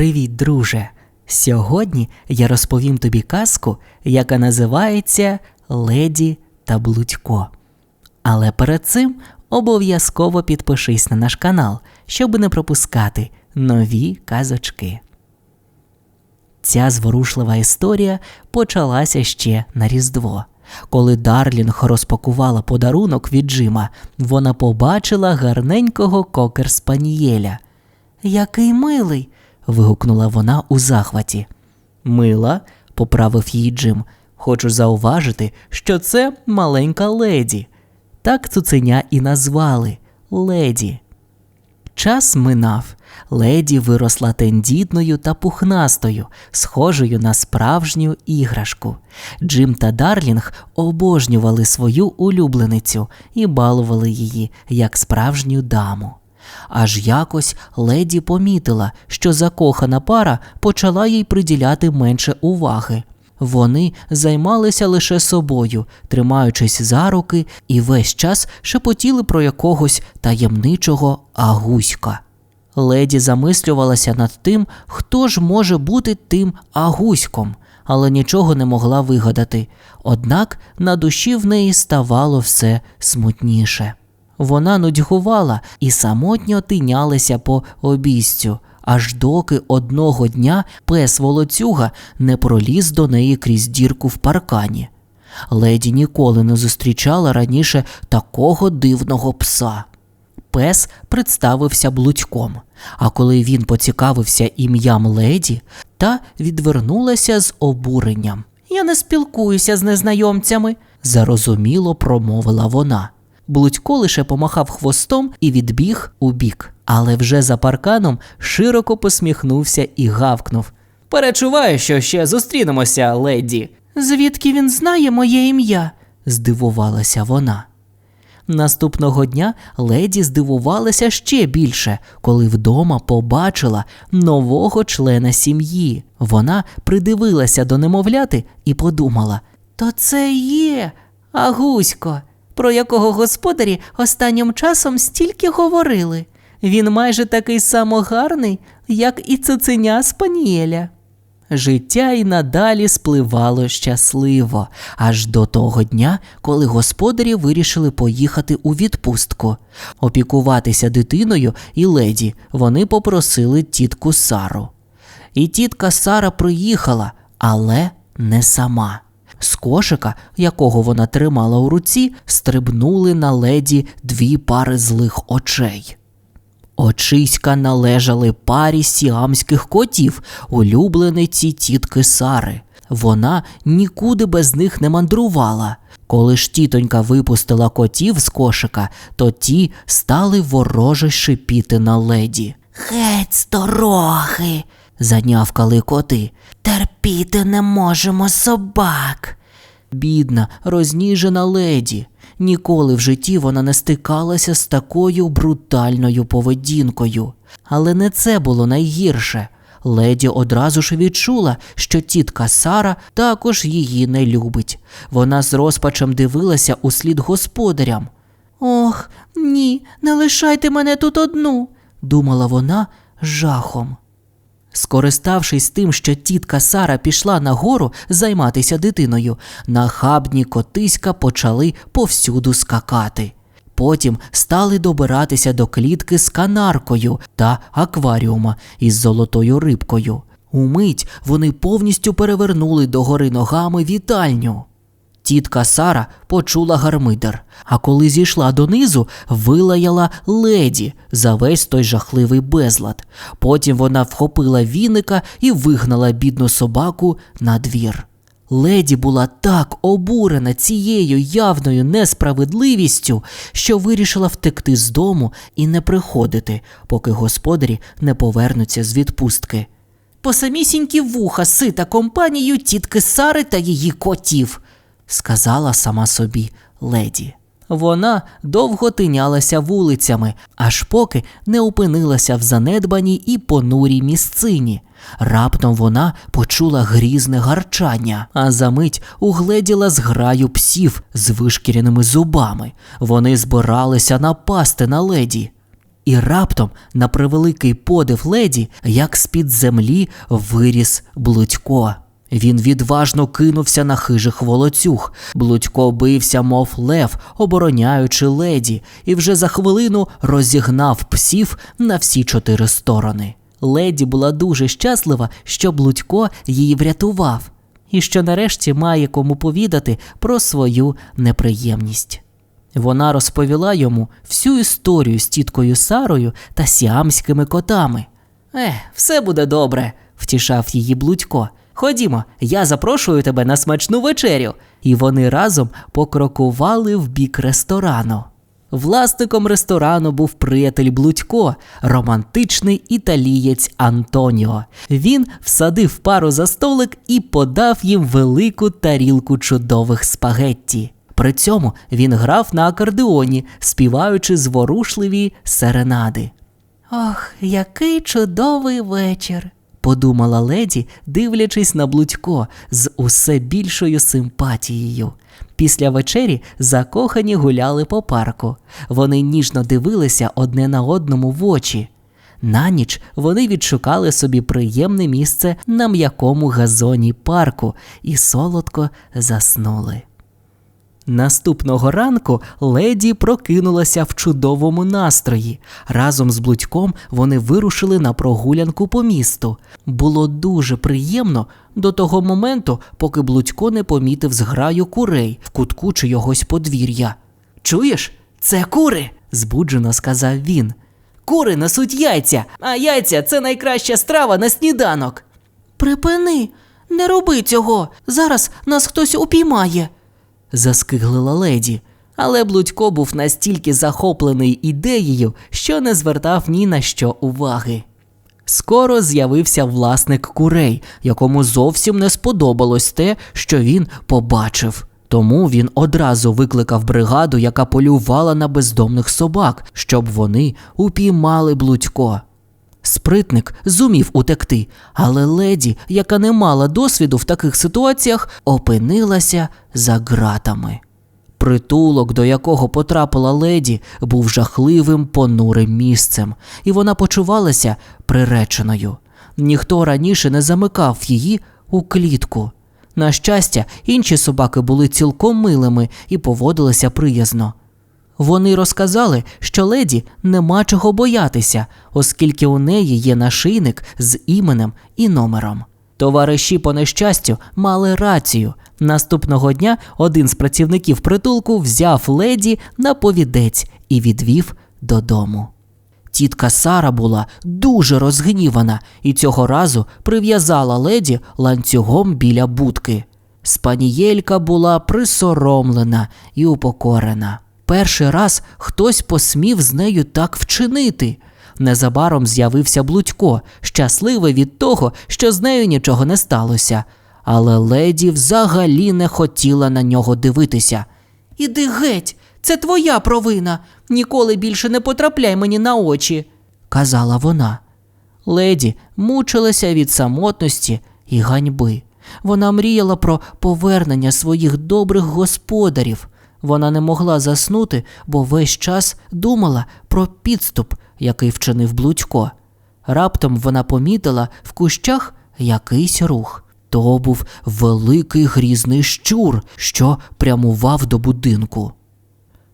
Привіт, друже! Сьогодні я розповім тобі казку, яка називається Леді та Блудько. Але перед цим обов'язково підпишись на наш канал, щоб не пропускати нові казочки. Ця зворушлива історія почалася ще на Різдво. Коли Дарлінг розпакувала подарунок від Джима, вона побачила гарненького кокер спанієля. Який милий. Вигукнула вона у захваті. Мила, поправив її Джим. Хочу зауважити, що це маленька леді. Так цуценя і назвали леді. Час минав. Леді виросла тендітною та пухнастою, схожою на справжню іграшку. Джим та Дарлінг обожнювали свою улюбленицю і балували її як справжню даму. Аж якось леді помітила, що закохана пара почала їй приділяти менше уваги. Вони займалися лише собою, тримаючись за руки, і весь час шепотіли про якогось таємничого агуська. Леді замислювалася над тим, хто ж може бути тим агуськом, але нічого не могла вигадати. Однак на душі в неї ставало все смутніше. Вона нудьгувала і самотньо тинялася по обійстю, аж доки одного дня пес волоцюга не проліз до неї крізь дірку в паркані. Леді ніколи не зустрічала раніше такого дивного пса. Пес представився блудьком, а коли він поцікавився ім'ям леді, та відвернулася з обуренням. Я не спілкуюся з незнайомцями, зарозуміло промовила вона. Блудько лише помахав хвостом і відбіг у бік, але вже за парканом широко посміхнувся і гавкнув. Перечуваю, що ще зустрінемося, леді. Звідки він знає моє ім'я? здивувалася вона. Наступного дня леді здивувалася ще більше, коли вдома побачила нового члена сім'ї. Вона придивилася до немовляти і подумала: То це є Агусько, про якого господарі останнім часом стільки говорили. Він майже такий само гарний, як і цуценя Спанієля. Життя й надалі спливало щасливо, аж до того дня, коли господарі вирішили поїхати у відпустку. Опікуватися дитиною і леді вони попросили тітку Сару. І тітка Сара приїхала, але не сама. З кошика, якого вона тримала у руці, стрибнули на леді дві пари злих очей. Очиська належали парі сіамських котів, улюблениці тітки Сари. Вона нікуди без них не мандрувала. Коли ж тітонька випустила котів з кошика, то ті стали вороже шипіти на леді. Геть з дороги, занявкали коти. Терпіти не можемо собак. Бідна, розніжена леді. Ніколи в житті вона не стикалася з такою брутальною поведінкою. Але не це було найгірше. Леді одразу ж відчула, що тітка Сара також її не любить. Вона з розпачем дивилася у слід господарям. Ох, ні, не лишайте мене тут одну, думала вона жахом. Скориставшись тим, що тітка Сара пішла нагору займатися дитиною, нахабні котиська почали повсюду скакати. Потім стали добиратися до клітки з канаркою та акваріума із золотою рибкою. Умить вони повністю перевернули догори ногами вітальню. Тітка Сара почула гармидер, а коли зійшла донизу, вилаяла леді за весь той жахливий безлад. Потім вона вхопила віника і вигнала бідну собаку на двір. Леді була так обурена цією явною несправедливістю, що вирішила втекти з дому і не приходити, поки господарі не повернуться з відпустки. По самісінькі вуха сита компанію тітки Сари та її котів сказала сама собі леді. Вона довго тинялася вулицями, аж поки не опинилася в занедбаній і понурій місцині. Раптом вона почула грізне гарчання, а за мить угледіла зграю псів з вишкіряними зубами. Вони збиралися напасти на леді. І раптом, на превеликий подив леді, як з-під землі виріс блудько. Він відважно кинувся на хижих волоцюг. Блудько бився, мов лев, обороняючи леді, і вже за хвилину розігнав псів на всі чотири сторони. Леді була дуже щаслива, що Блудько її врятував, і що нарешті має кому повідати про свою неприємність. Вона розповіла йому всю історію з тіткою Сарою та сіамськими котами. Ех, все буде добре, втішав її Блудько. Ходімо, я запрошую тебе на смачну вечерю. І вони разом покрокували в бік ресторану. Власником ресторану був приятель Блудько, романтичний італієць Антоніо. Він всадив пару за столик і подав їм велику тарілку чудових спагетті. При цьому він грав на акордеоні, співаючи зворушливі серенади. Ох, який чудовий вечір, подумала леді, дивлячись на Блудько з усе більшою симпатією. Після вечері закохані гуляли по парку. Вони ніжно дивилися одне на одному в очі. На ніч вони відшукали собі приємне місце на м'якому газоні парку і солодко заснули. Наступного ранку леді прокинулася в чудовому настрої. Разом з Блудьком вони вирушили на прогулянку по місту. Було дуже приємно до того моменту, поки Блудько не помітив зграю курей в кутку чогось подвір'я. Чуєш, це кури? збуджено сказав він. Кури несуть яйця, а яйця це найкраща страва на сніданок. Припини, не роби цього. Зараз нас хтось упіймає заскиглила леді. Але Блудько був настільки захоплений ідеєю, що не звертав ні на що уваги. Скоро з'явився власник курей, якому зовсім не сподобалось те, що він побачив. Тому він одразу викликав бригаду, яка полювала на бездомних собак, щоб вони упіймали Блудько. Спритник зумів утекти, але леді, яка не мала досвіду в таких ситуаціях, опинилася за ґратами. Притулок, до якого потрапила леді, був жахливим понурим місцем, і вона почувалася приреченою. Ніхто раніше не замикав її у клітку. На щастя, інші собаки були цілком милими і поводилися приязно. Вони розказали, що леді нема чого боятися, оскільки у неї є нашийник з іменем і номером. Товариші по нещастю мали рацію. Наступного дня один з працівників притулку взяв леді на повідець і відвів додому. Тітка Сара була дуже розгнівана і цього разу прив'язала леді ланцюгом біля будки. Спанієлька була присоромлена і упокорена. Перший раз хтось посмів з нею так вчинити. Незабаром з'явився Блудько, щасливий від того, що з нею нічого не сталося. Але леді взагалі не хотіла на нього дивитися. Іди геть, це твоя провина. Ніколи більше не потрапляй мені на очі, казала вона. Леді мучилася від самотності і ганьби. Вона мріяла про повернення своїх добрих господарів. Вона не могла заснути, бо весь час думала про підступ, який вчинив Блудько. Раптом вона помітила в кущах якийсь рух. То був великий грізний щур, що прямував до будинку.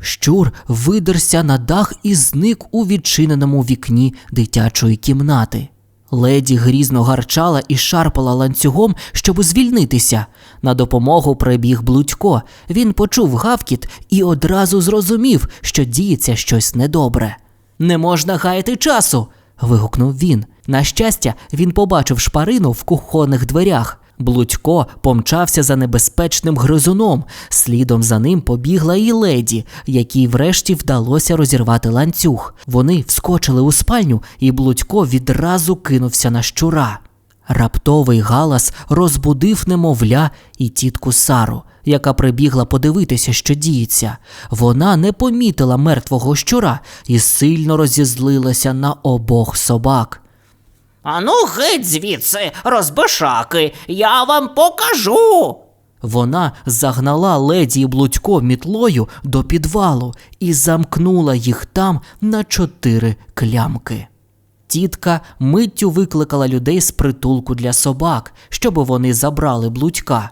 Щур видерся на дах і зник у відчиненому вікні дитячої кімнати. Леді грізно гарчала і шарпала ланцюгом, щоб звільнитися. На допомогу прибіг Блудько. Він почув гавкіт і одразу зрозумів, що діється щось недобре. Не можна гаяти часу. вигукнув він. На щастя, він побачив шпарину в кухонних дверях. Блудько помчався за небезпечним гризуном. Слідом за ним побігла і леді, якій врешті вдалося розірвати ланцюг. Вони вскочили у спальню, і Блудько відразу кинувся на щура. Раптовий галас розбудив немовля і тітку Сару, яка прибігла подивитися, що діється. Вона не помітила мертвого щура і сильно розізлилася на обох собак. Ану геть звідси, розбишаки, я вам покажу. Вона загнала леді блудько мітлою до підвалу і замкнула їх там на чотири клямки. Тітка миттю викликала людей з притулку для собак, щоб вони забрали блудька.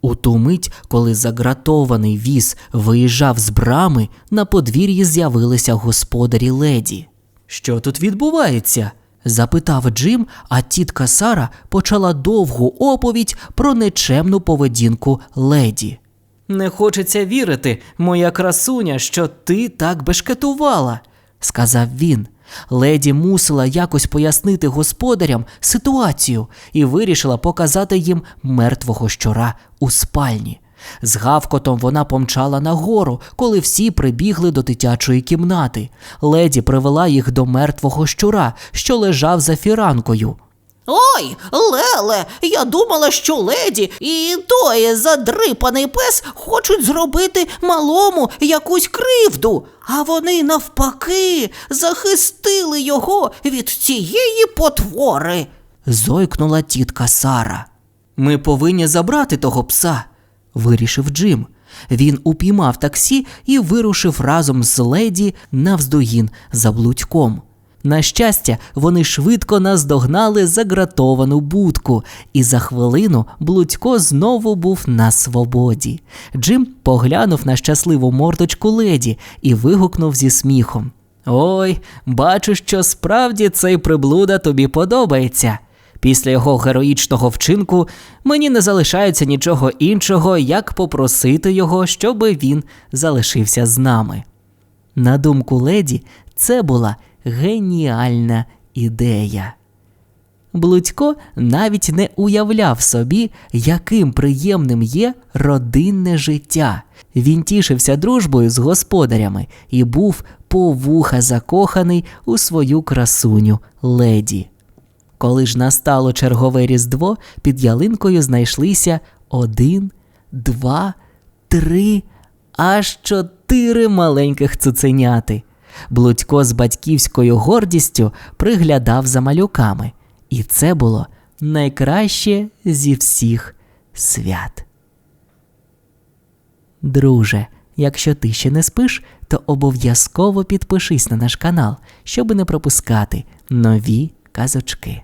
У ту мить, коли загратований віз виїжджав з брами, на подвір'ї з'явилися господарі леді. Що тут відбувається? Запитав Джим, а тітка Сара почала довгу оповідь про нечемну поведінку леді. Не хочеться вірити, моя красуня, що ти так бешкетувала, сказав він. Леді мусила якось пояснити господарям ситуацію і вирішила показати їм мертвого щура у спальні. З гавкотом вона помчала нагору, коли всі прибігли до дитячої кімнати. Леді привела їх до мертвого щура, що лежав за фіранкою. Ой, Леле, я думала, що леді і той задрипаний пес хочуть зробити малому якусь кривду, а вони навпаки захистили його від цієї потвори. Зойкнула тітка Сара. Ми повинні забрати того пса, вирішив Джим. Він упіймав таксі і вирушив разом з леді навздогін за блудьком. На щастя, вони швидко наздогнали загратовану будку, і за хвилину блудько знову був на свободі. Джим поглянув на щасливу мордочку леді і вигукнув зі сміхом: Ой, бачу, що справді цей приблуда тобі подобається. Після його героїчного вчинку мені не залишається нічого іншого, як попросити його, щоби він залишився з нами. На думку леді, це була геніальна ідея. Блудько навіть не уявляв собі, яким приємним є родинне життя. Він тішився дружбою з господарями і був по вуха закоханий у свою красуню леді. Коли ж настало чергове різдво, під ялинкою знайшлися один, два, три, аж чотири маленьких цуценяти. Блудько з батьківською гордістю приглядав за малюками, і це було найкраще зі всіх свят. Друже, якщо ти ще не спиш, то обов'язково підпишись на наш канал, щоб не пропускати нові казочки.